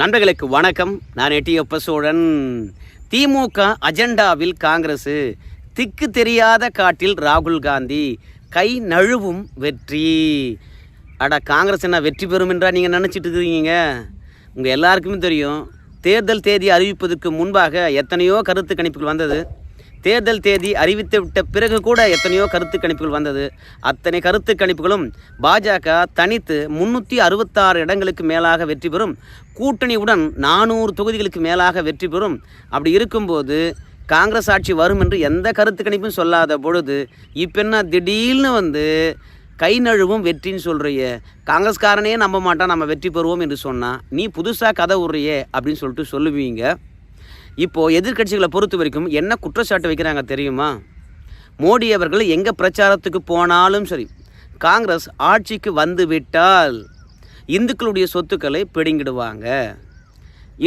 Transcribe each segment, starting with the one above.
நண்பர்களுக்கு வணக்கம். நான் எட்டியப்ப சோழன். திமுக அஜெண்டாவில் காங்கிரஸ் திக்கு தெரியாத காட்டில் ராகுல் காந்தி. கை நழுவும் வெற்றி. அட காங்கிரஸ் என்ன வெற்றி பெறும் என்றா நீங்கள் நினச்சிட்டு இருக்கிறீங்க உங்கள் எல்லாருக்குமே தெரியும். தேர்தல் தேதி அறிவிப்பதற்கு முன்பாக எத்தனையோ கருத்து கணிப்புகள் வந்தது. தேர்தல் தேதி அறிவித்து விட்ட பிறகு கூட எத்தனையோ கருத்து கணிப்புகள் வந்தது. அத்தனை கருத்து கணிப்புகளும் பாஜக தனித்து முன்னூற்றி அறுபத்தாறு இடங்களுக்கு மேலாக வெற்றி பெறும். கூட்டணியுடன் நானூறு தொகுதிகளுக்கு மேலாக வெற்றி பெறும். அப்படி இருக்கும்போது காங்கிரஸ் ஆட்சி வரும் என்று எந்த கருத்து கணிப்பும் சொல்லாத பொழுது இப்போ என்ன திடீர்னு வந்து கை நழுவும் வெற்றின்னு சொல்கிறிய காங்கிரஸ்காரனே நம்ப மாட்டான் நம்ம வெற்றி பெறுவோம் என்று சொன்னால் நீ புதுசாக கதை விடுறியே அப்படின்னு சொல்லிட்டு சொல்லுவீங்க. இப்போது எதிர்க்கட்சிகளை பொறுத்த வரைக்கும் என்ன குற்றச்சாட்டு வைக்கிறாங்க தெரியுமா? மோடி அவர்கள் எங்கே பிரச்சாரத்துக்கு போனாலும் சரி காங்கிரஸ் ஆட்சிக்கு வந்து விட்டால் இந்துக்களுடைய சொத்துக்களை பிடுங்கிடுவாங்க.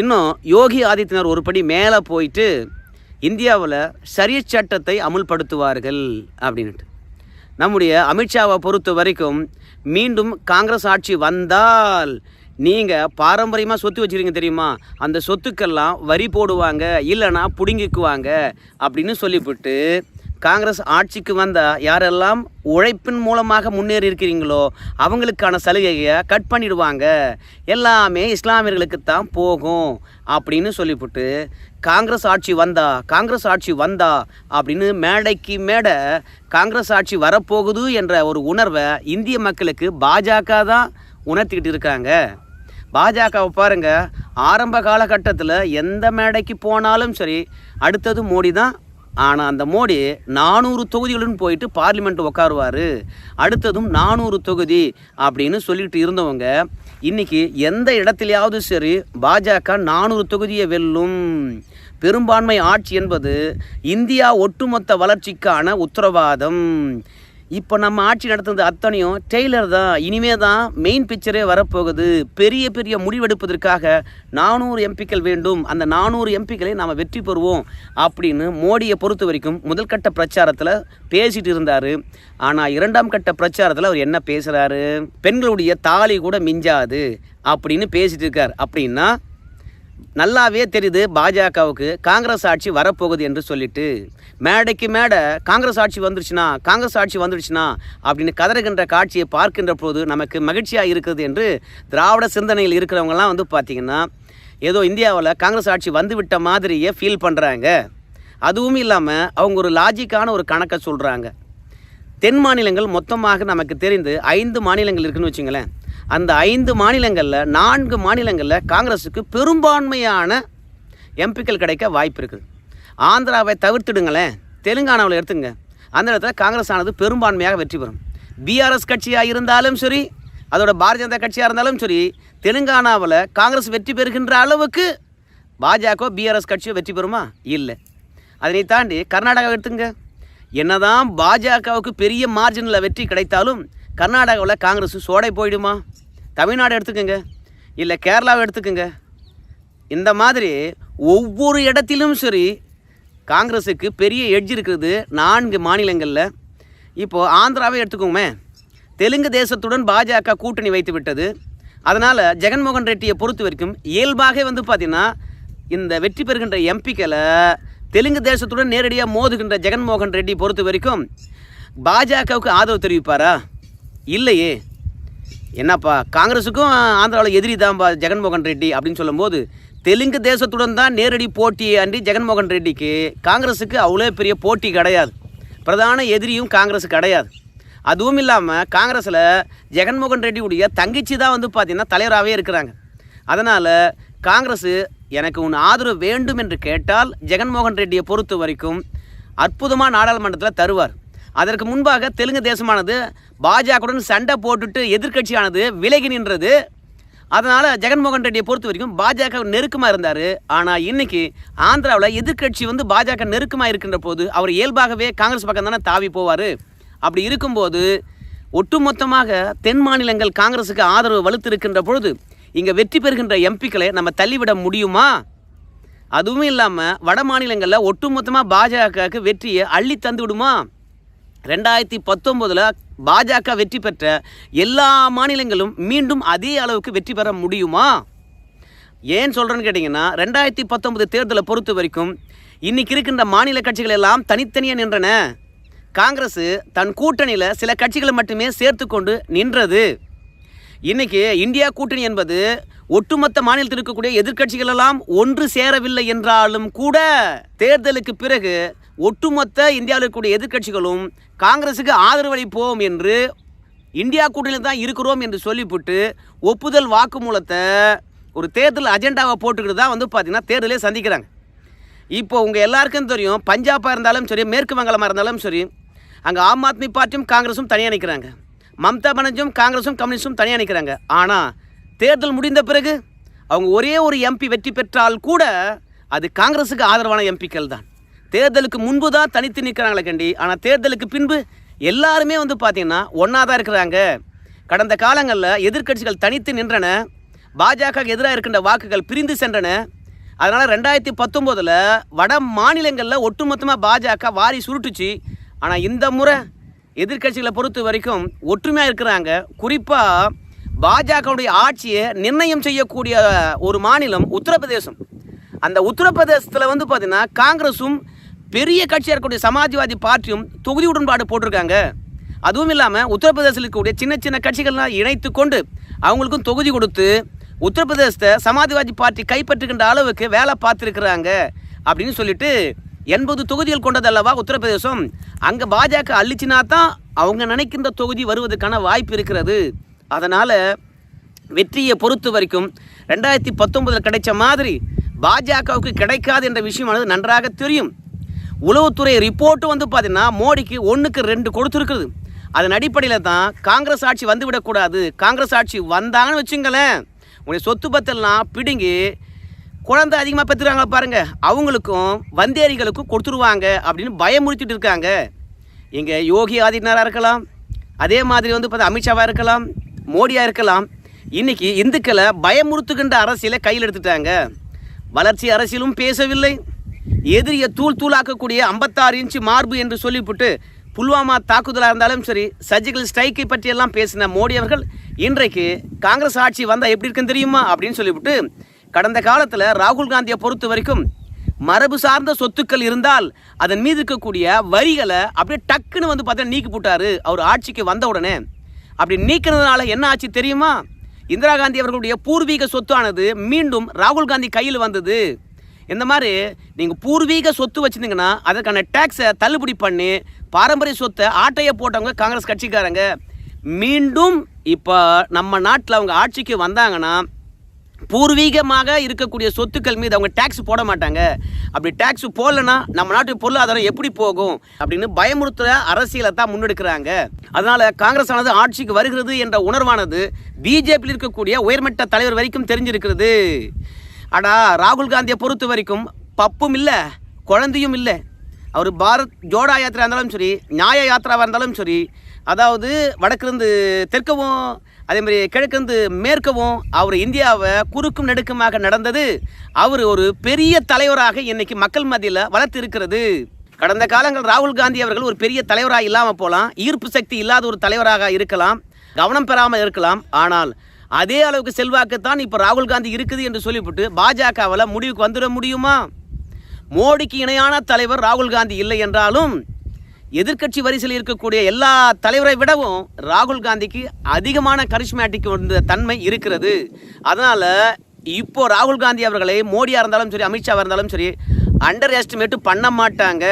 இன்னும் யோகி ஆதித்யநாத் ஒரு படி மேலே போயிட்டு இந்தியாவில் சரிய சட்டத்தை அமுல்படுத்துவார்கள் அப்படின்ட்டு நம்முடைய அமித்ஷாவை பொறுத்த வரைக்கும் மீண்டும் காங்கிரஸ் ஆட்சி வந்தால் நீங்கள் பாரம்பரியமாக சொத்து வச்சுருக்கீங்க தெரியுமா? அந்த சொத்துக்கெல்லாம் வரி போடுவாங்க இல்லைன்னா பிடுங்கிக்குவாங்க அப்படின்னு சொல்லிவிட்டு காங்கிரஸ் ஆட்சிக்கு வந்தால் யாரெல்லாம் உழைப்பின் மூலமாக முன்னேறி இருக்கிறீங்களோ அவங்களுக்கான சலுகையை கட் பண்ணிடுவாங்க. எல்லாமே இஸ்லாமியர்களுக்கு தான் போகும் அப்படின்னு சொல்லிவிட்டு காங்கிரஸ் ஆட்சி வந்தா காங்கிரஸ் ஆட்சி வந்தா அப்படின்னு மேடைக்கு மேடை காங்கிரஸ் ஆட்சி வரப்போகுது என்ற ஒரு உணர்வை இந்திய மக்களுக்கு பாஜக தான் உணர்த்திக்கிட்டு இருக்காங்க. பாஜகவை பாருங்க ஆரம்ப காலகட்டத்தில் எந்த மேடைக்கு போனாலும் சரி அடுத்தது மோடி தான். ஆனால் அந்த மோடி நானூறு தொகுதிகளும் போயிட்டு பார்லிமெண்ட் உட்காருவார் அடுத்ததும் நானூறு தொகுதி அப்படின்னு சொல்லிட்டு இருந்தவங்க இன்றைக்கி எந்த இடத்துலையாவது சரி பாஜக நானூறு தொகுதியை வெல்லும். பெரும்பான்மை ஆட்சி என்பது இந்தியா ஒட்டுமொத்த வளர்ச்சிக்கான உத்தரவாதம். இப்போ நம்ம ஆட்சி நடத்துனது அத்தனையும் டெய்லர் தான். இனிமே தான் மெயின் பிக்சரே வரப்போகுது. பெரிய பெரிய முடிவெடுப்பதற்காக நானூறு எம்பிக்கள் வேண்டும். அந்த நானூறு எம்பிக்களை நாம் வெற்றி பெறுவோம் அப்படின்னு மோடியை பொறுத்த வரைக்கும் முதல் கட்ட பிரச்சாரத்தில் பேசிட்டு இருந்தார். ஆனால் இரண்டாம் கட்ட பிரச்சாரத்தில் அவர் என்ன பேசுகிறாரு பெண்களுடைய தாலி கூட மிஞ்சாது அப்படின்னு பேசிட்டு இருக்கார். அப்படின்னா நல்லாவே தெரியுது பாஜகவுக்கு. காங்கிரஸ் ஆட்சி வரப்போகுது என்று சொல்லிட்டு. மேடைக்கு மேடை காங்கிரஸ் ஆட்சி வந்துருச்சுன்னா காங்கிரஸ் ஆட்சி வந்துருச்சுன்னா அப்படின்னு கதறுகின்ற காட்சியை பார்க்கின்ற போது நமக்கு மகிழ்ச்சியாக இருக்குது என்று திராவிட சிந்தனையில் இருக்கிறவங்கலாம் வந்து பார்த்திங்கன்னா ஏதோ இந்தியாவில் காங்கிரஸ் ஆட்சி வந்துவிட்ட மாதிரியே ஃபீல் பண்ணுறாங்க அதுவும் இல்லாமல் அவங்க ஒரு லாஜிக்கான ஒரு கணக்கை சொல்கிறாங்க தென் மாநிலங்கள் மொத்தமாக நமக்கு தெரிந்து ஐந்து மாநிலங்கள் இருக்குன்னு வச்சுங்களேன். அந்த ஐந்து மாநிலங்களில் நான்கு மாநிலங்களில் காங்கிரஸுக்கு பெரும்பான்மையான எம்பிக்கள் கிடைக்க வாய்ப்பு இருக்குது. ஆந்திராவை தவிர்த்துடுங்களேன். தெலுங்கானாவில் எடுத்துங்க. அந்த இடத்துல காங்கிரஸ் ஆனது பெரும்பான்மையாக வெற்றி பெறும். பிஆர்எஸ் கட்சியாக இருந்தாலும் சரி அதோட பாரதிய ஜனதா கட்சியாக இருந்தாலும் சரி தெலுங்கானாவில் காங்கிரஸ் வெற்றி பெறுகின்ற அளவுக்கு பாஜக பிஆர்எஸ் கட்சியோ வெற்றி பெறுமா? இல்லை. அதனை தாண்டி கர்நாடகா எடுத்துங்க. என்னதான் பாஜகவுக்கு பெரிய மார்ஜினில் வெற்றி கிடைத்தாலும் கர்நாடகாவில் காங்கிரஸ் சோடை போயிடுமா? தமிழ்நாடு எடுத்துக்கோங்க. இல்லை கேரளாவை எடுத்துக்கோங்க. இந்த மாதிரி ஒவ்வொரு இடத்திலும் சரி காங்கிரஸுக்கு பெரிய எட்ஜ் இருக்குது நான்கு மாநிலங்களில். இப்போது ஆந்திராவே எடுத்துக்கோமே. தெலுங்கு தேசத்துடன் பாஜக கூட்டணி வைத்து விட்டது. அதனால் ஜெகன்மோகன் ரெட்டியை பொறுத்த வரைக்கும் இயல்பாகவே வந்து பார்த்திங்கன்னா இந்த வெற்றி பெறுகின்ற எம்பிக்களை தெலுங்கு தேசத்துடன் நேரடியாக மோதுகின்ற ஜெகன்மோகன் ரெட்டி பொறுத்த வரைக்கும் பாஜகவுக்கு ஆதரவு தெரிவிப்பாரா? இல்லையே. என்னப்பா காங்கிரஸுக்கும் ஆந்திராவில் எதிரி தான்ப்பா ஜெகன்மோகன் ரெட்டி அப்படின்னு சொல்லும்போது தெலுங்கு தேசத்துடன் தான் நேரடி போட்டி அன்றி ஜெகன்மோகன் ரெட்டிக்கு காங்கிரஸுக்கு அவ்வளோ பெரிய போட்டி கிடையாது. பிரதான எதிரியும் காங்கிரஸ் கிடையாது. அதுவும் இல்லாமல் காங்கிரஸில் ஜெகன்மோகன் ரெட்டியுடைய தங்கச்சி தான் வந்து பார்த்திங்கன்னா தலைவராகவே இருக்கிறாங்க. அதனால் காங்கிரஸ் எனக்கு உன் ஆதரவு வேண்டும் என்று கேட்டால் ஜெகன்மோகன் ரெட்டியை பொறுத்த வரைக்கும் அற்புதமாக நாடாளுமன்றத்தில் தருவார். அதற்கு முன்பாக தெலுங்கு தேசமானது பாஜகவுடன் சண்டை போட்டுட்டு எதிர்க்கட்சியானது விலகி நின்றது. அதனால் ஜெகன்மோகன் ரெட்டியை பொறுத்த வரைக்கும் பாஜக நெருக்கமாக இருந்தார். ஆனால் இன்னைக்கு ஆந்திராவில் எதிர்க்கட்சி வந்து பாஜக நெருக்கமாக இருக்கின்ற போது அவர் இயல்பாகவே காங்கிரஸ் பக்கம் தானே தாவி போவார். அப்படி இருக்கும்போது ஒட்டுமொத்தமாக தென் மாநிலங்கள் காங்கிரஸுக்கு ஆதரவு வலுத்திருக்கின்ற பொழுது இங்கே வெற்றி பெறுகின்ற எம்பிக்களை நம்ம தள்ளிவிட முடியுமா? அதுவும் இல்லாமல் வட மாநிலங்களில் ஒட்டுமொத்தமாக பாஜகவுக்கு வெற்றியை அள்ளி தந்து விடுமா ரெண்டாயிரத்தி பத்தொம்போதில் பாஜக வெற்றி பெற்ற எல்லா மாநிலங்களும் மீண்டும் அதே அளவுக்கு வெற்றி பெற முடியுமா? ஏன் சொல்கிறேன்னு கேட்டிங்கன்னா ரெண்டாயிரத்தி பத்தொன்பது தேர்தலை பொறுத்த வரைக்கும் இன்றைக்கி இருக்கின்ற மாநில கட்சிகள் எல்லாம் தனித்தனியாக நின்றன. காங்கிரஸ் தன் கூட்டணியில் சில கட்சிகளை மட்டுமே சேர்த்து கொண்டு நின்றது. இன்றைக்கி இந்தியா கூட்டணி என்பது ஒட்டுமொத்த மாநிலத்தில் இருக்கக்கூடிய எதிர்கட்சிகளெல்லாம் ஒன்று சேரவில்லை என்றாலும் கூட தேர்தலுக்கு பிறகு ஒட்டுமொத்த இந்தியாவில் இருக்கக்கூடிய எதிர்க்கட்சிகளும் காங்கிரஸுக்கு ஆதரவளிப்போம் என்று இந்தியா கூட்டணியில் தான் இருக்கிறோம் என்று சொல்லிவிட்டு ஒப்புதல் வாக்குமூலத்தை ஒரு தேர்தல் அஜெண்டாவை போட்டுக்கிட்டு தான் வந்து பார்த்திங்கன்னா தேர்தலே சந்திக்கிறாங்க. இப்போ உங்கள் எல்லாருக்கும் தெரியும் பஞ்சாபாக இருந்தாலும் சரி மேற்கு வங்காளமாக இருந்தாலும் சரி அங்கே ஆம் ஆத்மி பார்ட்டியும் காங்கிரஸும் தனியாக நிற்கிறாங்க மம்தா பானர்ஜியும் காங்கிரஸும் கம்யூனிஸ்டும் தனியாக நிற்கிறாங்க ஆனால் தேர்தல் முடிந்த பிறகு அவங்க ஒரே ஒரு எம்பி வெற்றி பெற்றால் கூட அது காங்கிரஸுக்கு ஆதரவான எம்பிக்கள் தான். தேர்தலுக்கு முன்பு தான் தனித்து நிற்கிறாங்களே கண்டி. ஆனால் தேர்தலுக்கு பின்பு எல்லாருமே வந்து பார்த்திங்கன்னா ஒன்றா தான் இருக்கிறாங்க. கடந்த காலங்களில் எதிர்க்கட்சிகள் தனித்து நின்றன. பாஜக எதிராக இருக்கின்ற வாக்குகள் பிரிந்து சென்றன. அதனால் ரெண்டாயிரத்தி பத்தொம்போதில் வட மாநிலங்களில் ஒட்டுமொத்தமாக பாஜக வாரி சுருட்டுச்சு. ஆனால் இந்த முறை எதிர்க்கட்சிகளை பொறுத்த வரைக்கும் ஒற்றுமையாக இருக்கிறாங்க. குறிப்பாக பாஜகவுடைய ஆட்சியை நிர்ணயம் செய்யக்கூடிய ஒரு மாநிலம் உத்தரப்பிரதேசம். அந்த உத்தரப்பிரதேசத்தில் வந்து பார்த்திங்கன்னா காங்கிரஸும் பெரிய கட்சியாக இருக்கக்கூடிய சமாஜ்வாதி பார்ட்டியும் தொகுதி உடன்பாடு போட்டிருக்காங்க. அதுவும் இல்லாமல் உத்தரப்பிரதேசத்தில் இருக்கக்கூடிய சின்ன சின்ன கட்சிகள்லாம் இணைத்து கொண்டு அவங்களுக்கும் தொகுதி கொடுத்து உத்தரப்பிரதேசத்தை சமாஜ்வாதி பார்ட்டி கைப்பற்றுகின்ற அளவுக்கு வேலை பார்த்துருக்குறாங்க அப்படின்னு சொல்லிட்டு எண்பது தொகுதிகள் கொண்டதல்லவா உத்தரப்பிரதேசம். அங்கே பாஜக அள்ளிச்சினா தான் அவங்க நினைக்கின்ற தொகுதி வருவதற்கான வாய்ப்பு இருக்கிறது. அதனால் வெற்றியை பொறுத்த வரைக்கும் ரெண்டாயிரத்தி பத்தொன்பதில் கிடைச்ச மாதிரி பாஜகவுக்கு கிடைக்காது என்ற விஷயமானது நன்றாக தெரியும். உளவுத்துறை ரிப்போர்ட்டு வந்து பார்த்தீங்கன்னா மோடிக்கு ஒன்றுக்கு ரெண்டு கொடுத்துருக்குது. அதன் அடிப்படையில் தான் காங்கிரஸ் ஆட்சி வந்து விடக்கூடாது காங்கிரஸ் ஆட்சி வந்தாங்கன்னு வச்சுங்களேன். உங்களுடைய சொத்து பத்தெல்லாம் பிடுங்கி குழந்தை அதிகமாக பெற்றுறாங்களா பாருங்கள் அவங்களுக்கும் வந்தேரிகளுக்கும் கொடுத்துருவாங்க அப்படின்னு பயமுறுத்திட்டு இருக்காங்க. இங்கே யோகி ஆதித்யநாராக இருக்கலாம். அதே மாதிரி வந்து பார்த்தா அமித்ஷாவாக இருக்கலாம். மோடியாக இருக்கலாம். இன்றைக்கி இந்துக்களை பயமுறுத்துகின்ற அரசியலை கையில் எடுத்துட்டாங்க. வளர்ச்சி அரசியலும் பேசவில்லை. எதிரியை தூள் தூளாக்கக்கூடிய ஐம்பத்தாறு இன்ச்சு மார்பு என்று சொல்லிவிட்டு புல்வாமா தாக்குதலாக இருந்தாலும் சரி சர்ஜிக்கல் ஸ்ட்ரைக்கை பற்றியெல்லாம் பேசின மோடி அவர்கள் இன்றைக்கு காங்கிரஸ் ஆட்சி வந்தால் எப்படி இருக்குன்னு தெரியுமா அப்படின்னு சொல்லிவிட்டு கடந்த காலத்தில் ராகுல் காந்தியை பொறுத்த வரைக்கும் மரபு சார்ந்த சொத்துக்கள் இருந்தால் அதன் மீது இருக்கக்கூடிய வரிகளை அப்படியே டக்குன்னு வந்து பார்த்தா நீக்கி போட்டாரு அவர் ஆட்சிக்கு வந்த உடனே. அப்படி நீக்கினதுனால என்ன ஆச்சு தெரியுமா? இந்திரா காந்தி அவர்களுடைய பூர்வீக சொத்தானது மீண்டும் ராகுல் காந்தி கையில் வந்தது. இந்த மாதிரி நீங்கள் பூர்வீக சொத்து வச்சுருந்தீங்கன்னா அதற்கான டேக்ஸை தள்ளுபடி பண்ணி பாரம்பரிய சொத்தை ஆட்டையை போட்டவங்க காங்கிரஸ் கட்சிக்காரங்க. மீண்டும் இப்போ நம்ம நாட்டில் அவங்க ஆட்சிக்கு வந்தாங்கன்னா பூர்வீகமாக இருக்கக்கூடிய சொத்துக்கள் மீது அவங்க டேக்ஸ் போட மாட்டாங்க. அப்படி டேக்ஸ் போடலன்னா நம்ம நாட்டு பொருளாதாரம் எப்படி போகும் அப்படின்னு பயமுறுத்துகிற அரசியலை தான் முன்னெடுக்கிறாங்க. அதனால் காங்கிரஸ் ஆனது ஆட்சிக்கு வருகிறது என்ற உணர்வானது பிஜேபியில் இருக்கக்கூடிய உயர்மட்ட தலைவர் வரைக்கும் தெரிஞ்சிருக்கிறது. அடா ராகுல் காந்தியை பொறுத்த வரைக்கும் பப்பும் இல்லை குழந்தையும் இல்லை. அவர் பாரத் ஜோடா யாத்திரா இருந்தாலும் சரி நியாய யாத்திராவாக இருந்தாலும் சரி அதாவது வடக்கிருந்து தெற்கவும் அதே மாதிரி கிழக்கிருந்து மேற்கவும் அவர் இந்தியாவை குறுக்கும் நெடுக்குமாக நடந்தது. அவர் ஒரு பெரிய தலைவராக இன்னைக்கு மக்கள் மத்தியில் வளர்த்து இருக்கிறது கடந்த காலங்கள் ராகுல் காந்தி அவர்கள் ஒரு பெரிய தலைவராக இல்லாமல் போகலாம் ஈர்ப்பு சக்தி இல்லாத ஒரு தலைவராக இருக்கலாம் கவனம் பெறாமல் இருக்கலாம். ஆனால் அதே அளவுக்கு செல்வாக்கு தான் இப்போ ராகுல் காந்தி இருக்குது என்று சொல்லிவிட்டு பாஜகவில் முடிவுக்கு வந்துட முடியுமா? மோடிக்கு இணையான தலைவர் ராகுல் காந்தி இல்லை என்றாலும் எதிர்க்கட்சி வரிசையில் இருக்கக்கூடிய எல்லா தலைவரை விடவும் ராகுல் காந்திக்கு அதிகமான கரிஷ்மேட்டிக் வந்த தன்மை இருக்கிறது. அதனால் இப்போ ராகுல் காந்தி அவர்களை மோடியாக இருந்தாலும் சரி அமித்ஷாவாக இருந்தாலும் சரி அண்டர் எஸ்டிமேட் பண்ண மாட்டாங்க.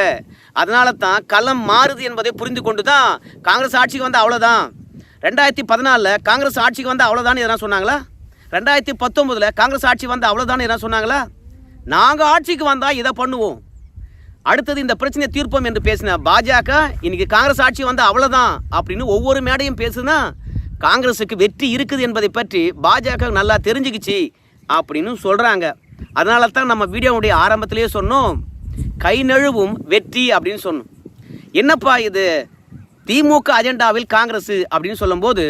அதனால தான் களம் மாறுது என்பதை புரிந்து கொண்டு தான் காங்கிரஸ் ஆட்சிக்கு வந்து அவ்வளோதான் ரெண்டாயிரத்தி பதினாலில் காங்கிரஸ் ஆட்சிக்கு வந்து அவ்வளோதான் எதனா சொன்னாங்களா? ரெண்டாயிரத்தி பத்தொம்போதில் காங்கிரஸ் ஆட்சி வந்து அவ்வளோதான் எதனா சொன்னாங்களா? நாங்கள் ஆட்சிக்கு வந்தால் இதை பண்ணுவோம். அடுத்தது இந்த பிரச்சனையை தீர்ப்போம் என்று பேசின பாஜக இன்னைக்கு காங்கிரஸ் ஆட்சி வந்து அவ்வளோதான் அப்படின்னு ஒவ்வொரு மேடையும் பேசுனா காங்கிரஸுக்கு வெற்றி இருக்குது என்பதை பற்றி பாஜக நல்லா தெரிஞ்சுக்கிச்சு அப்படின்னு சொல்கிறாங்க அதனால தான் நம்ம வீடியோவுடைய ஆரம்பத்திலேயே சொன்னோம் கை நழுவும் வெற்றி அப்படின்னு சொன்னோம். என்னப்பா இது? திமுக அஜெண்டாவில் காங்கிரஸ் அப்படின்னு சொல்லும்போது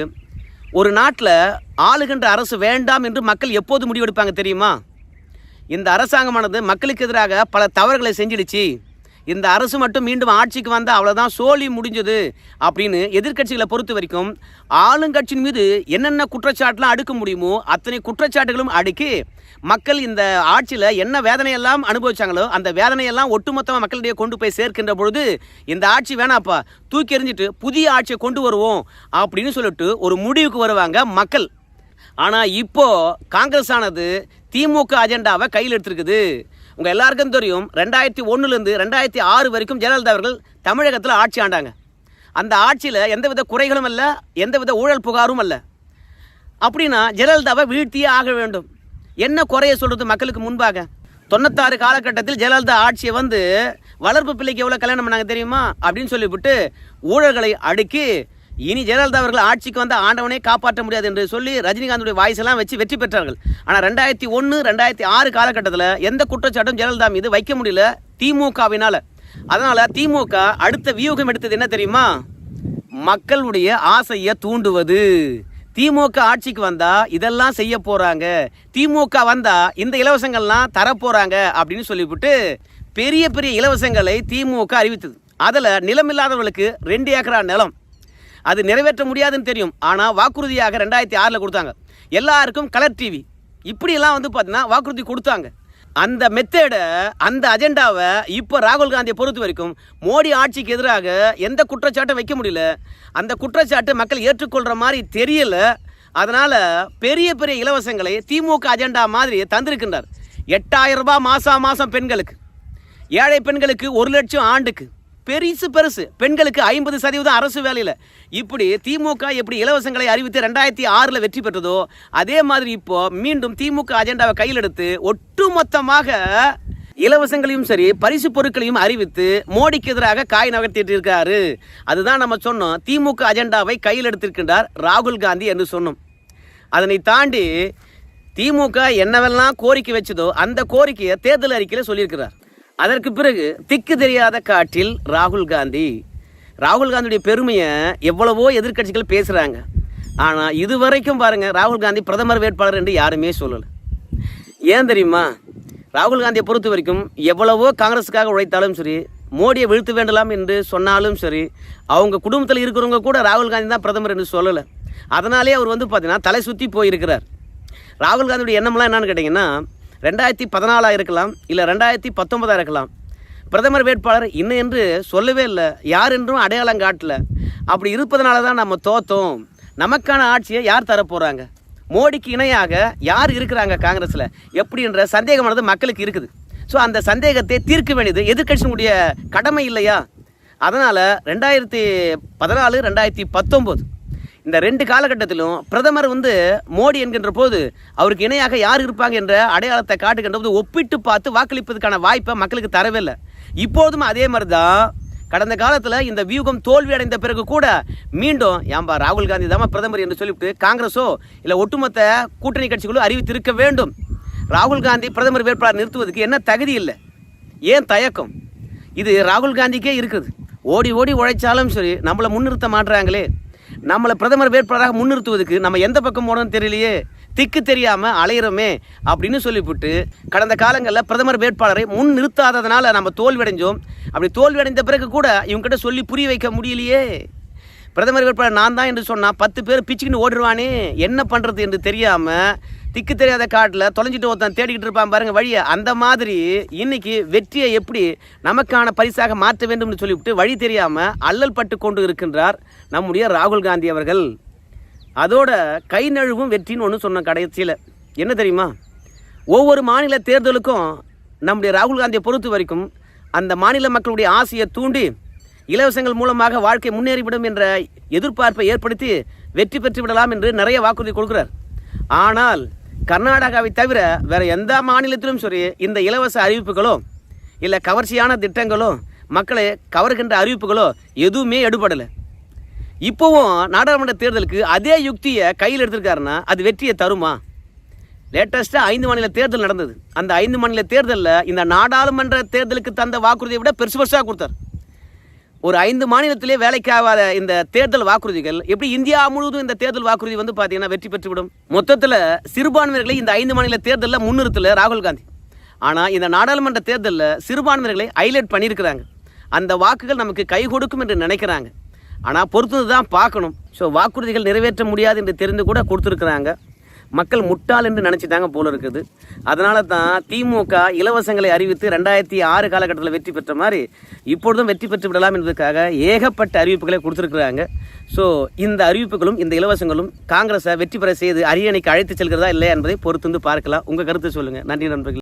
ஒரு நாட்டில் ஆளுகின்ற அரசு வேண்டாம் என்று மக்கள் எப்போது முடிவெடுப்பாங்க தெரியுமா? இந்த அரசாங்கமானது மக்களுக்கு எதிராக பல தவறுகளை செஞ்சிடுச்சு. இந்த அரசு மட்டும் மீண்டும் ஆட்சிக்கு வந்தால் அவ்வளோதான் சோழி முடிஞ்சது அப்படின்னு எதிர்க்கட்சிகளை பொறுத்த வரைக்கும் ஆளுங்கட்சியின் மீது என்னென்ன குற்றச்சாட்டுலாம் அடுக்க முடியுமோ அத்தனை குற்றச்சாட்டுகளும் அடுக்கி மக்கள் இந்த ஆட்சியில் என்ன வேதனையெல்லாம் அனுபவிச்சாங்களோ அந்த வேதனையெல்லாம் ஒட்டுமொத்தமாக மக்களிடையே கொண்டு போய் சேர்க்கின்ற பொழுது இந்த ஆட்சி வேணாப்பா தூக்கி எறிஞ்சிட்டு புதிய ஆட்சியை கொண்டு வருவோம் அப்படின்னு சொல்லிட்டு ஒரு முடிவுக்கு வருவாங்க மக்கள். ஆனால் இப்போது காங்கிரஸ் ஆனது திமுக அஜெண்டாவை கையில் எடுத்திருக்குது. உங்கள் எல்லாருக்கும் தெரியும் ரெண்டாயிரத்தி ஒன்றுலேருந்து ரெண்டாயிரத்தி ஆறு வரைக்கும் ஜெயலலிதா அவர்கள் தமிழகத்தில் ஆட்சி ஆண்டாங்க. அந்த ஆட்சியில் எந்தவித குறைகளும் அல்ல எந்தவித ஊழல் புகாரும் அல்ல. அப்படின்னா ஜெயலலிதாவை வீழ்த்தியே ஆக வேண்டும். என்ன குறைய சொல்கிறது மக்களுக்கு முன்பாக? தொண்ணூத்தாறு காலகட்டத்தில் ஜெயலலிதா ஆட்சியை வந்து வளர்ப்பு பிள்ளைக்கு எவ்வளோ கல்யாணம் பண்ணாங்க தெரியுமா? அப்படின்னு சொல்லிவிட்டு ஊழல்களை அடுக்கி இனி ஜெயலலிதா அவர்கள் ஆட்சிக்கு வந்த ஆண்டவனே காப்பாற்ற முடியாது என்று சொல்லி ரஜினிகாந்துடைய வாய்ஸ் எல்லாம் வச்சு வெற்றி பெற்றார்கள். ஆனால் ரெண்டாயிரத்தி ஒன்று ரெண்டாயிரத்தி ஆறு காலகட்டத்தில் எந்த குற்றச்சாட்டும் ஜெயலலிதா மீது வைக்க முடியல திமுகவினால். அதனால் திமுக அடுத்த வியூகம் எடுத்தது என்ன தெரியுமா? மக்களுடைய ஆசையை தூண்டுவது. திமுக ஆட்சிக்கு வந்தா இதெல்லாம் செய்ய போறாங்க. திமுக வந்தா இந்த இலவசங்கள்லாம் தர போறாங்க அப்படின்னு சொல்லிவிட்டு பெரிய பெரிய இலவசங்களை திமுக அறிவித்தது. அதில் நிலமில்லாதவர்களுக்கு ரெண்டு ஏக்கரா நிலம். அது நிறைவேற்ற முடியாதுன்னு தெரியும். ஆனால் வாக்குறுதியாக ரெண்டாயிரத்தி ஆறில் கொடுத்தாங்க. எல்லாருக்கும் கலர் டிவி இப்படியெல்லாம் வந்து பார்த்தீங்கன்னா வாக்குறுதி கொடுத்தாங்க. அந்த மெத்தேடை அந்த அஜெண்டாவை இப்போ ராகுல் காந்தியை பொறுத்த வரைக்கும் மோடி ஆட்சிக்கு எதிராக எந்த குற்றச்சாட்டும் வைக்க முடியல. அந்த குற்றச்சாட்டை மக்கள் ஏற்றுக்கொள்கிற மாதிரி தெரியல. அதனால் பெரிய பெரிய இலவசங்களை திமுக அஜெண்டா மாதிரி தந்திருக்கின்றார். எட்டாயிரம் ரூபாய் மாதம் மாதம் பெண்களுக்கு. ஏழை பெண்களுக்கு ஒரு லட்சம் ஆண்டுக்கு. பெருசு பெருசு. பெண்களுக்கு ஐம்பது சதவீதம் அரசு வேலையில். இப்படி திமுக எப்படி இலவசங்களை அறிவித்து ரெண்டாயிரத்தி ஆறில் வெற்றி பெற்றதோ அதே மாதிரி இப்போ மீண்டும் திமுக அஜெண்டாவை கையில் எடுத்து ஒட்டுமொத்தமாக இலவசங்களையும் சரி பரிசு பொருட்களையும் அறிவித்து மோடிக்கு எதிராக காய் நகர்த்திட்டு இருக்காரு அதுதான் நம்ம சொன்னோம். திமுக அஜெண்டாவை கையில் எடுத்திருக்கின்றார் ராகுல் காந்தி என்று சொன்னோம். அதனை தாண்டி திமுக என்னவெல்லாம் கோரிக்கை வச்சதோ அந்த கோரிக்கையை தேர்தல் அறிக்கையில் சொல்லியிருக்கிறார். அதற்கு பிறகு திக்கு தெரியாத காட்டில் ராகுல் காந்தி. ராகுல் காந்தியுடைய பெருமையை எவ்வளவோ எதிர்க்கட்சிகள் பேசுகிறாங்க ஆனால் இதுவரைக்கும் பாருங்கள் ராகுல் காந்தி பிரதமர் வேட்பாளர் என்று யாருமே சொல்லலை. ஏன் தெரியுமா? ராகுல் காந்தியை பொறுத்த வரைக்கும் எவ்வளவோ காங்கிரஸுக்காக உழைத்தாலும் சரி மோடியை வீழ்த்து வேண்டலாம் என்று சொன்னாலும் சரி அவங்க குடும்பத்தில் இருக்கிறவங்க கூட ராகுல் காந்தி தான் பிரதமர் என்று சொல்லலை. அதனாலே அவர் வந்து பார்த்தீங்கன்னா தலை சுற்றி போயிருக்கிறார். ராகுல் காந்தியுடைய எண்ணம்லாம் என்னன்னு கேட்டிங்கன்னா ரெண்டாயிரத்தி பதினாலாக இருக்கலாம் இல்லை ரெண்டாயிரத்தி பத்தொன்பதாக இருக்கலாம். பிரதமர் வேட்பாளர் இன்னும் என்று சொல்லவே இல்லை யார் என்றும் அடையாளம் காட்டல. அப்படி இருப்பதனால தான் நம்ம தோத்தோம். நமக்கான ஆட்சியை யார் தரப்போகிறாங்க மோடிக்கு இணையாக யார் இருக்கிறாங்க காங்கிரஸில்? எப்படின்ற சந்தேகமானது மக்களுக்கு இருக்குது. ஸோ அந்த சந்தேகத்தை தீர்க்க வேண்டியது எதிர்கட்சியினுடைய கடமை இல்லையா? அதனால் ரெண்டாயிரத்தி பதினாலு ரெண்டாயிரத்தி பத்தொம்போது இந்த ரெண்டு காலகட்டத்திலும் பிரதமர் வந்து மோடி என்கின்ற போது அவருக்கு இணையாக யார் இருப்பாங்க என்ற அடையாளத்தை காட்டுகின்ற போது ஒப்பிட்டு பார்த்து வாக்களிப்பதற்கான வாய்ப்பை மக்களுக்கு தரவே இல்லை. இப்போதும் அதே மாதிரி தான் கடந்த காலத்தில் இந்த வியூகம் தோல்வி அடைந்த பிறகு கூட மீண்டும் ஏன்பா ராகுல் காந்தி தான் பிரதமர் என்று சொல்லிவிட்டு காங்கிரஸோ இல்லை ஒட்டுமொத்த கூட்டணி கட்சிகளோ அறிவித்திருக்க வேண்டும். ராகுல் காந்தி பிரதமர் வேட்பாளர் நிறுத்துவதற்கு என்ன தகுதி இல்லை? ஏன் தயக்கம்? இது ராகுல் காந்திக்கே இருக்குது. ஓடி ஓடி உழைச்சாலும் சரி நம்மளை முன்னிறுத்த மாட்டுறாங்களே நம்மளை பிரதமர் வேட்பாளராக முன்னிறுத்துவதற்கு நம்ம எந்த பக்கம் போனோம்னு தெரியலையே. திக்கு தெரியாமல் அலையிறோமே அப்படின்னு சொல்லிவிட்டு கடந்த காலங்களில் பிரதமர் வேட்பாளரை முன் நிறுத்தாததுனால நம்ம தோல்வியடைஞ்சோம். அப்படி தோல்வியடைந்த பிறகு கூட இவங்ககிட்ட சொல்லி புரிய வைக்க முடியலையே. பிரதமர் வேட்பாளர் நான் தான் என்று சொன்னால் பத்து பேர் பிச்சுக்கின்னு ஓடுருவானே. என்ன பண்ணுறது என்று தெரியாமல் திக்கு தெரியாத காட்டில் தொலைஞ்சிட்டு ஒருத்தன் தேடிக்கிட்டு இருப்பான் பாருங்க வழியை. அந்த மாதிரி இன்னைக்கு வெற்றியை எப்படி நமக்கான பரிசாக மாற்ற வேண்டும்னு சொல்லிவிட்டு வழி தெரியாமல் அல்லல் பட்டு கொண்டு இருக்கின்றார் நம்முடைய ராகுல் காந்தி அவர்கள். அதோட கை நழுவும் வெற்றின்னு ஒன்று சொன்ன கடைசியில். என்ன தெரியுமா? ஒவ்வொரு மாநில தேர்தலுக்கும் நம்முடைய ராகுல் காந்தியை பொறுத்த வரைக்கும் அந்த மாநில மக்களுடைய ஆசையை தூண்டி இலவசங்கள் மூலமாக வாழ்க்கை முன்னேறிவிடும் என்ற எதிர்பார்ப்பை ஏற்படுத்தி வெற்றி பெற்று விடலாம் என்று நிறைய வாக்குறுதி கொடுக்கிறார். ஆனால் கர்நாடகாவை தவிர வேற எந்த மாநிலத்திலும் சரி இந்த இலவச அறிவிப்புகளோ இல்லை கவர்ச்சியான திட்டங்களோ மக்களை கவர்கின்ற அறிவிப்புகளோ எதுவுமே எடுபடலை. இப்போவும் நாடாளுமன்ற தேர்தலுக்கு அதே யுக்தியை கையில் எடுத்திருக்காருன்னா அது வெற்றியை தருமா? லேட்டஸ்ட்டாக ஐந்து மாநில தேர்தல் நடந்தது. அந்த ஐந்து மாநில தேர்தலில் இந்த நாடாளுமன்ற தேர்தலுக்கு தந்த வாக்குறுதியை விட பெருசு பெருசாக கொடுத்தார். ஒரு ஐந்து மாநிலத்திலே வேலைக்காகாத இந்த தேர்தல் வாக்குறுதிகள் எப்படி இந்தியா முழுவதும் இந்த தேர்தல் வாக்குறுதி வந்து பார்த்தீங்கன்னா வெற்றி பெற்றுவிடும்? மொத்தத்தில் சிறுபான்மையர்களை இந்த ஐந்து மாநில தேர்தலில் முன்னிறுத்தல ராகுல் காந்தி. ஆனால் இந்த நாடாளுமன்ற தேர்தலில் சிறுபான்மையர்களை ஹைலைட் பண்ணியிருக்கிறாங்க. அந்த வாக்குகள் நமக்கு கை கொடுக்கும் என்று நினைக்கிறாங்க. ஆனால் பொறுத்தது தான் பார்க்கணும். ஸோ வாக்குறுதிகள் நிறைவேற்ற முடியாது என்று தெரிந்து கூட கொடுத்துருக்குறாங்க. மக்கள் முட்டாள் என்று நினச்சிட்டாங்க போல இருக்குது. அதனால தான் திமுக இலவசங்களை அறிவித்து ரெண்டாயிரத்தி ஆறு காலகட்டத்தில் வெற்றி பெற்ற மாதிரி இப்பொழுதும் வெற்றி பெற்று விடலாம் என்பதற்காக ஏகப்பட்ட அறிவிப்புகளை கொடுத்துருக்குறாங்க. ஸோ இந்த அறிவிப்புகளும் இந்த இலவசங்களும் காங்கிரஸை வெற்றி பெற செய்து அரியணைக்கு அழைத்து செல்கிறதா இல்லையா என்பதை பொறுத்து வந்து பார்க்கலாம். உங்கள் கருத்து சொல்லுங்கள் நன்றி நண்பர்கள்.